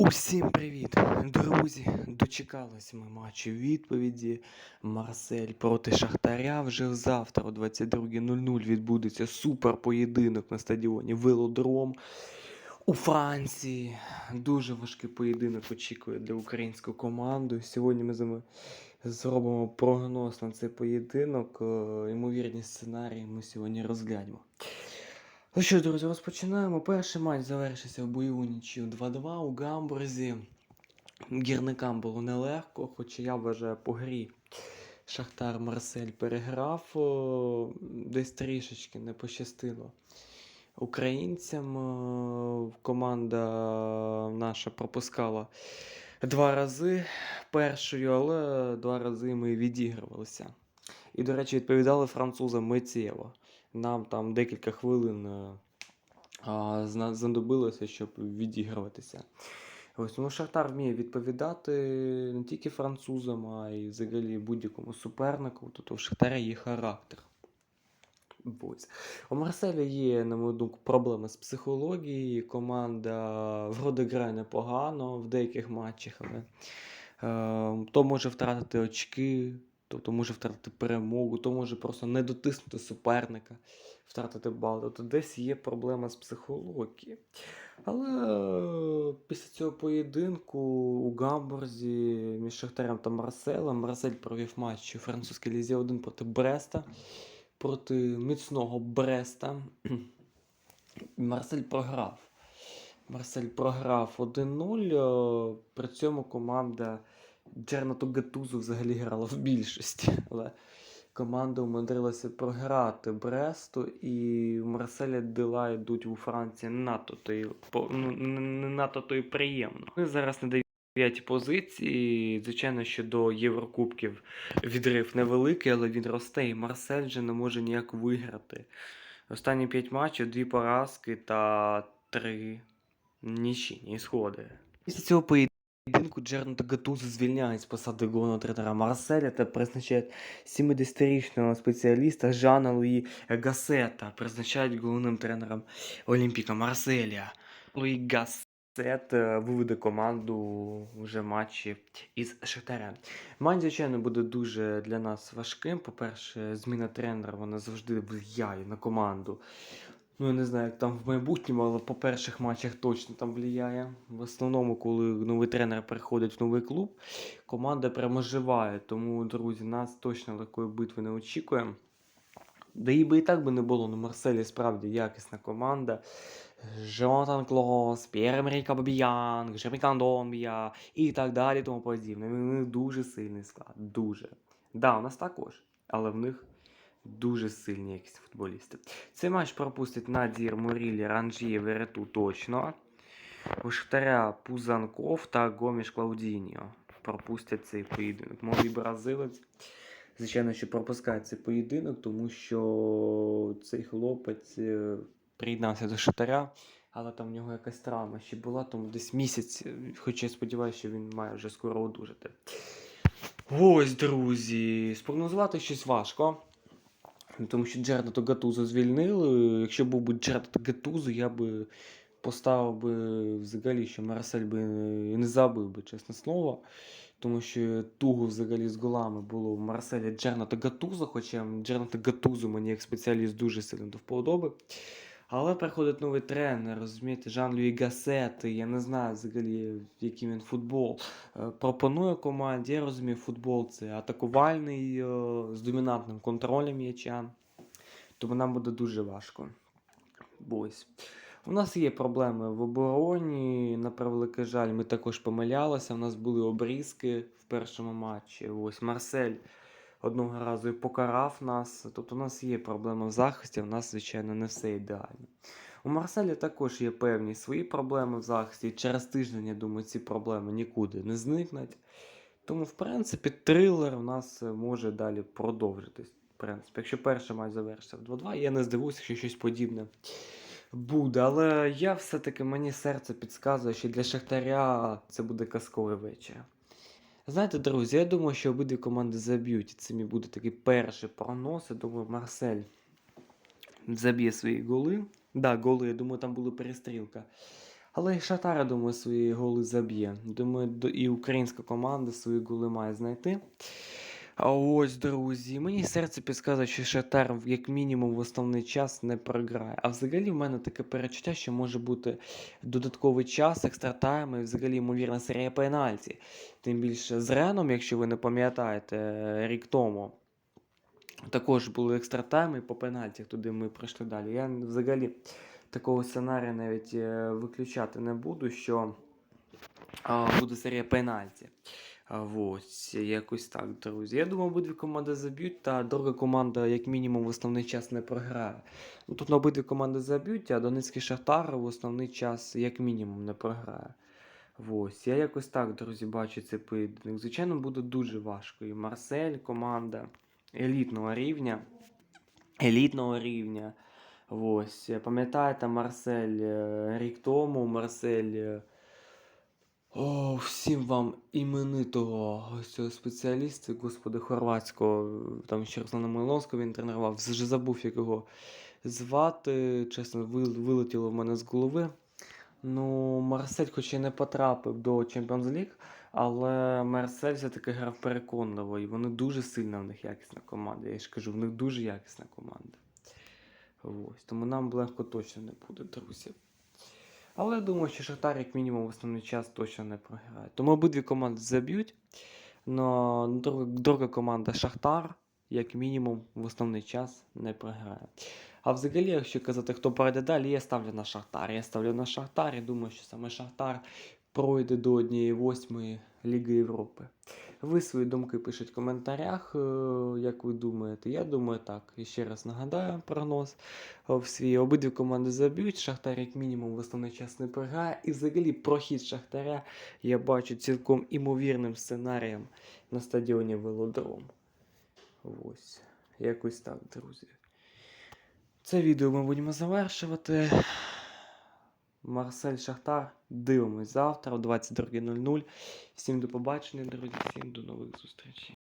Усім привіт, друзі! Дочекалися ми матчу відповіді. Марсель проти Шахтаря вже завтра о 22.00 відбудеться супер поєдинок на стадіоні Велодром у Франції. Дуже важкий поєдинок очікує для української команди. Сьогодні ми з вами зробимо прогноз на цей поєдинок. Е, Ймовірні сценарії ми сьогодні розглянемо. Ну що, друзі, розпочинаємо. Перший матч завершився в бойову нічию 2-2 у Гамбурзі. Гірникам було нелегко, хоча я вважаю по грі. Шахтар Марсель переграв, десь трішечки не пощастило. Українцям команда наша пропускала два рази першою, але два рази ми відігрувалися. І, до речі, відповідали французам миттєво. Нам там декілька хвилин е, а, знадобилося, щоб відігруватися. Ось тому Шахтар вміє відповідати не тільки французам, а й взагалі будь-якому супернику. Тобто у Шахтаря є характер. Ось. У Марселя є, на мою думку, проблеми з психологією. Команда вроде грає непогано в деяких матчах, але е, то може втратити очки, тобто може втратити перемогу, то може просто не дотиснути суперника, втратити бал. Тобто десь є проблема з психології. Але е, після цього поєдинку у Гамбурзі між Шахтарем та Марселем Марсель провів матч у французькій лізі 1 проти Бреста, проти міцного Бреста. Марсель програв. Марсель програв 1-0. е, При цьому команда Джернату Гатузу взагалі грала в більшості. Але команда умудрилася програти Бресту, і Марселя дела йдуть у Франції надто то й, ну, не не надто то й приємно. Ми зараз на дев'ятій позиції. Звичайно, що до Єврокубків відрив невеликий, але він росте, і Марсель вже не може ніяк виграти. Останні п'ять матчів, дві поразки та три нічийні сходи. Після цього поєдинку Джернато Гатузо звільняють з посади головного тренера Марселя та призначають 70-річного спеціаліста Жана Луї Гасета, призначають головним тренером Олімпіка Марселя. Луї Гасет е, виведе команду вже матчі із Шахтарем. Матч, звичайно, буде дуже для нас важким. По-перше, зміна тренера вона завжди впливає на команду. Ну, я не знаю, як там в майбутньому, але по перших матчах точно там впливає. В основному, коли новий тренер приходить в новий клуб, команда прямо живає. Тому, друзі, нас точно легкої битви не очікуємо. Да і би і так би не було, ну Марселі справді якісна команда. Жонатан Клос, П'єр-Емерік Абабіянг, Жермі і так далі, тому подібне. У них дуже сильний склад. Дуже. Да, у нас також, але в них дуже сильні якісь футболісти. Цей матч пропустить Надір, Мурілі, Ранжіє, Верету точно. У Шахтаря Пузанков та Гоміш Клаудіньо пропустять цей поєдинок. Молодий бразилець. Звичайно, що пропускає цей поєдинок, тому що цей хлопець е, приєднався до Шахтаря, але там в нього якась травма ще була, тому десь місяць, е, хоча я сподіваюся, що він має вже скоро одужати. Ось, друзі, спрогнозувати щось важко. Тому що Джердата Гатузо звільнили. Якщо був би Джердата Гатузу, я би поставив би взагалі, що Марсель би не забив би, чесне слово. Тому що туго взагалі з голами було в Марселі Джерната Гатузо, хоча Джерната Гатузо мені як спеціаліст дуже сильно до вподоби. Але приходить новий тренер, розумієте, Жан-Луї Гасет, я не знаю взагалі, який він футбол е, пропонує команді. Я розумію, футбол це атакувальний е, з домінантним контролем м'яча. Тому нам буде дуже важко. Бо ось. У нас є проблеми в обороні. На превеликий жаль, ми також помилялися. У нас були обрізки в першому матчі. Ось Марсель одного разу і покарав нас. Тобто у нас є проблеми в захисті, у нас, звичайно, не все ідеально. У Марселі також є певні свої проблеми в захисті. Через тиждень, я думаю, ці проблеми нікуди не зникнуть. Тому, в принципі, трилер у нас може далі продовжитись. В принципі, якщо перший матч завершиться в 2-2, я не здивуюся, що щось подібне буде. Але я все-таки мені серце підказує, що для Шахтаря це буде казковий вечір. Знаєте, друзі, я думаю, що обидві команди заб'ють. Це мій буде такий перший пронос. Я думаю, Марсель заб'є свої голи. Да, голи, я думаю, там була перестрілка. Але і Шатара, думаю, свої голи заб'є. Думаю, і українська команда свої голи має знайти. А ось, друзі, мені серце підказує, що Шахтар як мінімум в основний час не програє. А взагалі в мене таке перечуття, що може бути додатковий час, екстра тайм і взагалі ймовірна серія пенальті. Тим більше з Реном, якщо ви не пам'ятаєте, е, рік тому. Також були екстра тайми по пенальтях, туди ми пройшли далі. Я взагалі такого сценарію навіть е, виключати не буду, що буде серія пенальті. Ось, якось так, друзі. Я думаю, обидві команди заб'ють, та друга команда, як мінімум, в основний час не програє. Ну, тут обидві команди заб'ють, а Донецький Шахтар в основний час, як мінімум, не програє. Ось, я якось так, друзі, бачу цей поєдинок. Звичайно, буде дуже важко. І Марсель, команда елітного рівня. Елітного рівня. Ось, пам'ятаєте, Марсель е, рік тому, Марсель. О, всім вам іменитого цього спеціаліста, господи, хорватського, там ще Руслана Милонського він тренував, вже забув, як його звати. Чесно, вилетіло в мене з голови. Ну, Марсель, хоч і не потрапив до Champions League, але Марсель все-таки грав переконливо, і вони дуже сильна в них якісна команда. Я ж кажу, в них дуже якісна команда. Ось, тому нам легко точно не буде, друзі. Але я думаю, що Шахтар, як мінімум, в основний час точно не програє. Тому обидві команди заб'ють. Но друга, друга команда Шахтар, як мінімум, в основний час не програє. А взагалі, якщо казати, хто пройде далі, я ставлю на Шахтар. Я ставлю на Шахтар і думаю, що саме Шахтар пройде до 1-8 Ліги Європи. Ви свої думки пишіть в коментарях, е, як ви думаєте. Я думаю так. І ще раз нагадаю прогноз е, в свій. Обидві команди заб'ють. Шахтар, як мінімум, в основний час не програє. І взагалі прохід Шахтаря я бачу цілком імовірним сценарієм на стадіоні Велодром. Ось. Якось так, друзі. Це відео ми будемо завершувати. Марсель Шахтар. Дивимось завтра о 22.00. Всім до побачення, друзі, всім до нових зустрічей.